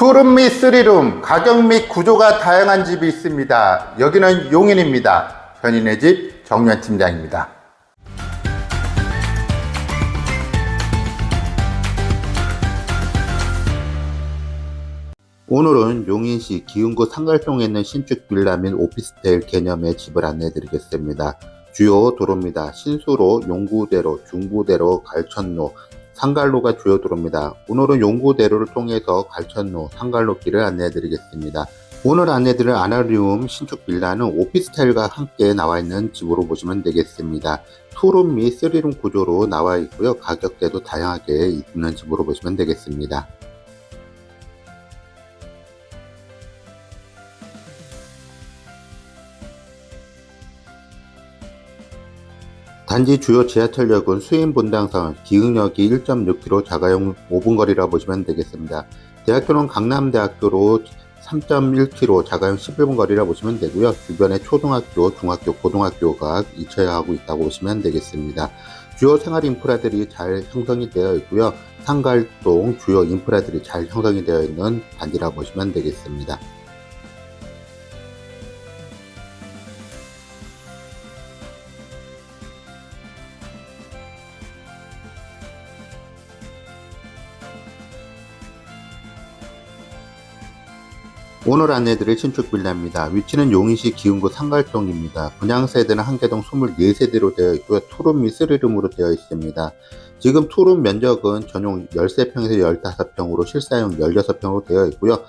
투룸 및 쓰리룸 가격 및 구조가 다양한 집이 있습니다. 여기는 용인입니다. 현인의 집 정면 팀장입니다. 오늘은 용인시 기흥구 상갈동에 있는 신축 빌라 및 오피스텔 개념의 집을 안내해 드리겠습니다. 주요 도로입니다. 신수로, 용구대로, 중구대로, 갈천로, 상갈로가 주요 도로입니다. 오늘은 용구대로를 통해서 갈천로, 상갈로길을 안내해 드리겠습니다. 오늘 안내드릴 아나리움 신축 빌라는 오피스텔과 함께 나와 있는 집으로 보시면 되겠습니다. 투룸 및 쓰리룸 구조로 나와 있고요. 가격대도 다양하게 있는 집으로 보시면 되겠습니다. 단지 주요 지하철역은 수인분당선, 기흥역이 1.6km 자가용 5분 거리라 보시면 되겠습니다. 대학교는 강남대학교로 3.1km 자가용 11분 거리라 보시면 되고요. 주변에 초등학교, 중학교, 고등학교가 이체하고 있다고 보시면 되겠습니다. 주요 생활 인프라들이 잘 형성이 되어 있고요. 상갈동 주요 인프라들이 잘 형성이 되어 있는 단지라 보시면 되겠습니다. 오늘 안내드릴 신축 빌라입니다. 위치는 용인시 기흥구 상갈동입니다. 분양 세대는 한개동 24세대로 되어 있고요. 투룸 및 쓰리룸으로 되어 있습니다. 지금 투룸 면적은 전용 13평에서 15평으로 실사용 16평으로 되어 있고요.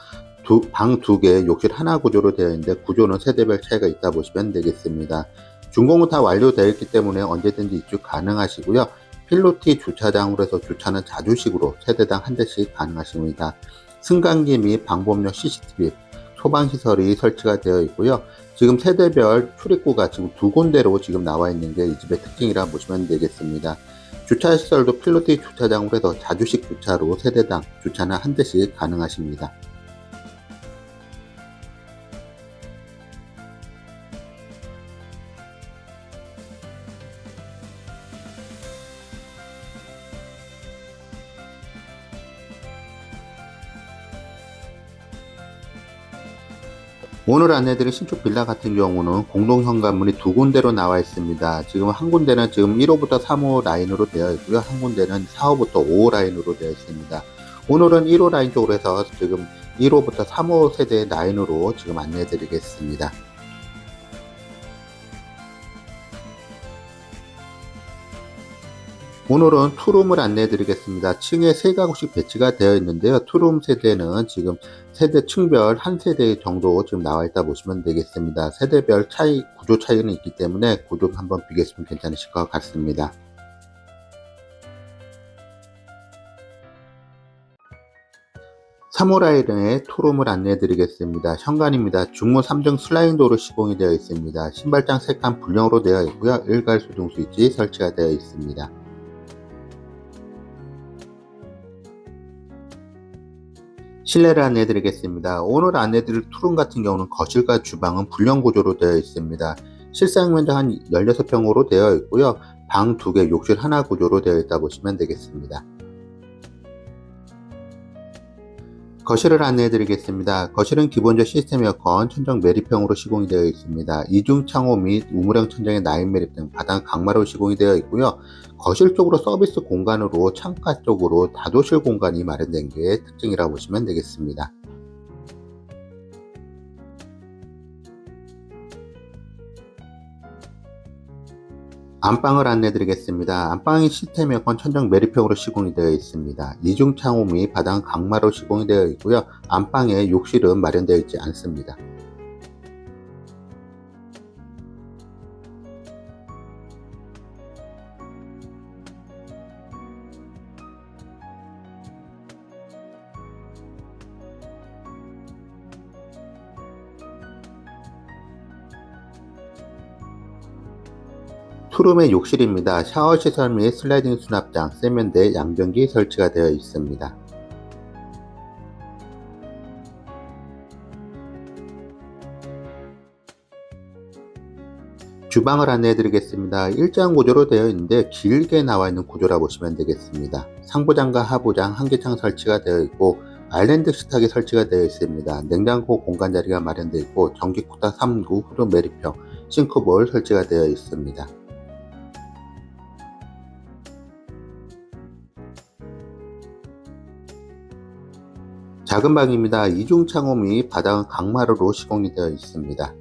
방 2개, 욕실 하나 구조로 되어 있는데 구조는 세대별 차이가 있다 보시면 되겠습니다. 준공은 다 완료되어 있기 때문에 언제든지 입주 가능하시고요. 필로티 주차장으로 해서 주차는 자주식으로 세대당 한 대씩 가능하십니다. 승강기 및 방범용 CCTV, 소방시설이 설치가 되어 있고요. 지금 세대별 출입구가 지금 두 군데로 지금 나와 있는 게 이 집의 특징이라 보시면 되겠습니다. 주차시설도 필로티 주차장으로 해서 자주식 주차로 세대당 주차는 한 대씩 가능하십니다. 오늘 안내드린 신축 빌라 같은 경우는 공동 현관문이 두 군데로 나와 있습니다. 지금 한 군데는 지금 1호부터 3호 라인으로 되어 있고요. 한 군데는 4호부터 5호 라인으로 되어 있습니다. 오늘은 1호 라인 쪽으로 해서 지금 1호부터 3호 세대 라인으로 지금 안내해 드리겠습니다. 오늘은 투룸을 안내해 드리겠습니다. 층에 세 가구씩 배치가 되어 있는데요. 투룸 세대는 지금 세대 층별 한 세대 정도 지금 나와 있다 보시면 되겠습니다. 세대별 차이, 구조 차이는 있기 때문에 구조 한번 비교했으면 괜찮으실 것 같습니다. 사무라이의 투룸을 안내해 드리겠습니다. 현관입니다. 중문 3등 슬라이드로 시공이 되어 있습니다. 신발장 색감 불량으로 되어 있고요. 일괄 소등 스위치 설치가 되어 있습니다. 실내를 안내해 드리겠습니다. 오늘 안내해 드릴 투룸 같은 경우는 거실과 주방은 불량 구조로 되어 있습니다. 실사용 면적 한 16평으로 되어 있고요. 방 2개, 욕실 하나 구조로 되어 있다 보시면 되겠습니다. 거실을 안내해 드리겠습니다. 거실은 기본적 시스템 에어컨, 천정 매립형으로 시공이 되어 있습니다. 이중 창호 및 우물형 천정의 나인 매립 등 바닥 강마로 시공이 되어 있고요. 거실 쪽으로 서비스 공간으로 창가 쪽으로 다도실 공간이 마련된 게 특징이라고 보시면 되겠습니다. 안방을 안내 드리겠습니다. 안방이 시스템 에어컨 천정 매립형으로 시공이 되어 있습니다. 이중 창호 및 바닥은 강마로 시공이 되어 있고요. 안방에 욕실은 마련되어 있지 않습니다. 투룸의 욕실입니다. 샤워 시설 및 슬라이딩 수납장, 세면대, 양변기 설치가 되어 있습니다. 주방을 안내해 드리겠습니다. 일자형 구조로 되어 있는데 길게 나와 있는 구조라 보시면 되겠습니다. 상부장과 하부장, 한계창 설치가 되어 있고 아일랜드 식탁이 설치가 되어 있습니다. 냉장고 공간 자리가 마련되어 있고 전기 쿠타 3구 후드 메리평 싱크볼 설치가 되어 있습니다. 작은 방입니다. 이중 창호 및 바닥은 강마루로 시공이 되어 있습니다.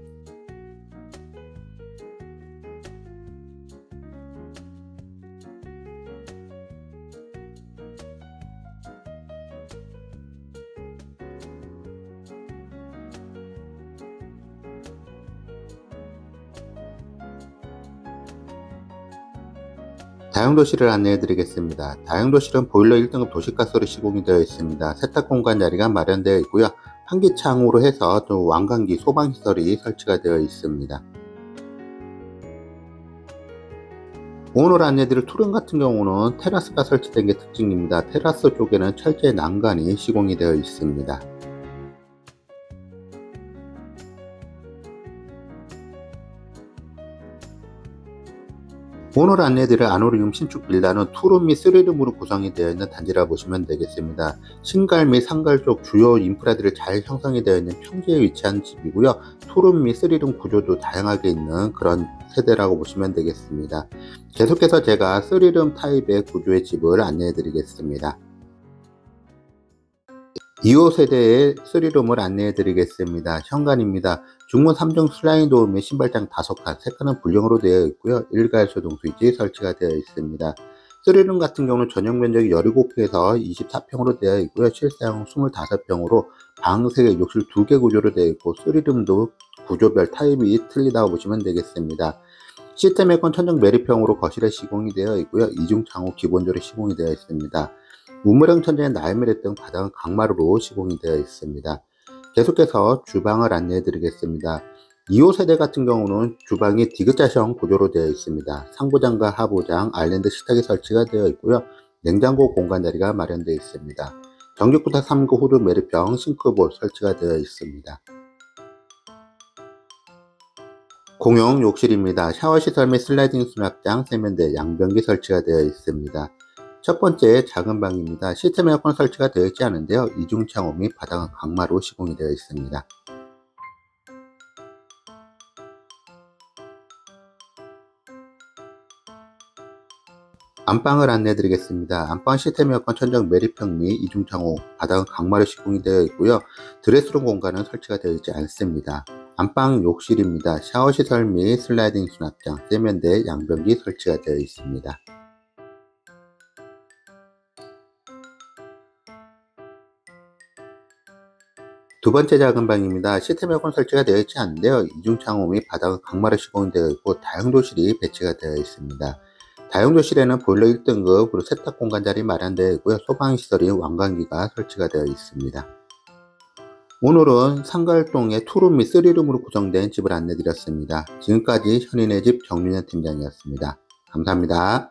다용도실을 안내해 드리겠습니다. 다용도실은 보일러 1등급 도시가스로 시공이 되어 있습니다. 세탁 공간 자리가 마련되어 있고요. 환기창으로 해서 또 왕관기 소방시설이 설치가 되어 있습니다. 오늘 안내드릴 투룸 같은 경우는 테라스가 설치된 게 특징입니다. 테라스 쪽에는 철제 난간이 시공이 되어 있습니다. 오늘 안내드릴 아노리움 신축 빌라는 투룸 및 쓰리룸으로 구성이 되어 있는 단지라 보시면 되겠습니다. 신갈 및 상갈 쪽 주요 인프라들이 잘 형성이 되어 있는 평지에 위치한 집이고요. 투룸 및 쓰리룸 구조도 다양하게 있는 그런 세대라고 보시면 되겠습니다. 계속해서 제가 쓰리룸 타입의 구조의 집을 안내해 드리겠습니다. 2호 세대의 쓰리룸을 안내해 드리겠습니다. 현관입니다. 중문 3중 슬라이드 도어에 신발장 5칸, 3칸은 불량으로 되어 있고요. 일괄 소동 스위치 설치가 되어 있습니다. 쓰리룸 같은 경우는 전용 면적이 17평에서 24평으로 되어 있고요. 실사용 25평으로 방 3개, 욕실 2개 구조로 되어 있고 쓰리룸도 구조별 타입이 틀리다고 보시면 되겠습니다. 시스템 에어컨 천정 매립형으로 거실에 시공이 되어 있고요. 이중 창호 기본적으로 시공이 되어 있습니다. 우물형 천장에 나이미레 등 바닥은 강마루로 시공이 되어 있습니다. 계속해서 주방을 안내해 드리겠습니다. 2호 세대 같은 경우는 주방이 디귿자형 구조로 되어 있습니다. 상부장과 하부장, 아일랜드 식탁이 설치가 되어 있고요. 냉장고 공간 자리가 마련되어 있습니다. 전기쿠타 3구 후드 메리평 싱크볼 설치가 되어 있습니다. 공용 욕실입니다. 샤워시설 및 슬라이딩 수납장, 세면대, 양변기 설치가 되어 있습니다. 첫 번째 작은 방입니다. 시스템 에어컨 설치가 되어 있지 않은데요. 이중 창호 및 바닥은 강마로 시공이 되어 있습니다. 안방을 안내 드리겠습니다. 안방 시스템 에어컨 천정 매립형 및 이중 창호, 바닥은 강마로 시공이 되어 있고요. 드레스룸 공간은 설치가 되어 있지 않습니다. 안방 욕실입니다. 샤워 시설 및 슬라이딩 수납장, 세면대, 양변기 설치가 되어 있습니다. 두 번째 작은 방입니다. 시스템 에어컨 설치가 되어 있지 않은데요. 이중 창호 및 바닥은 강마루 시공이 되어 있고 다용도실이 배치가 되어 있습니다. 다용도실에는 보일러 1등급 그리고 세탁 공간 자리 마련되어 있고요. 소방시설인 왕관기가 설치가 되어 있습니다. 오늘은 상갈동의 투룸 및 쓰리룸으로 구성된 집을 안내드렸습니다. 지금까지 현인의 집 정윤현 팀장이었습니다. 감사합니다.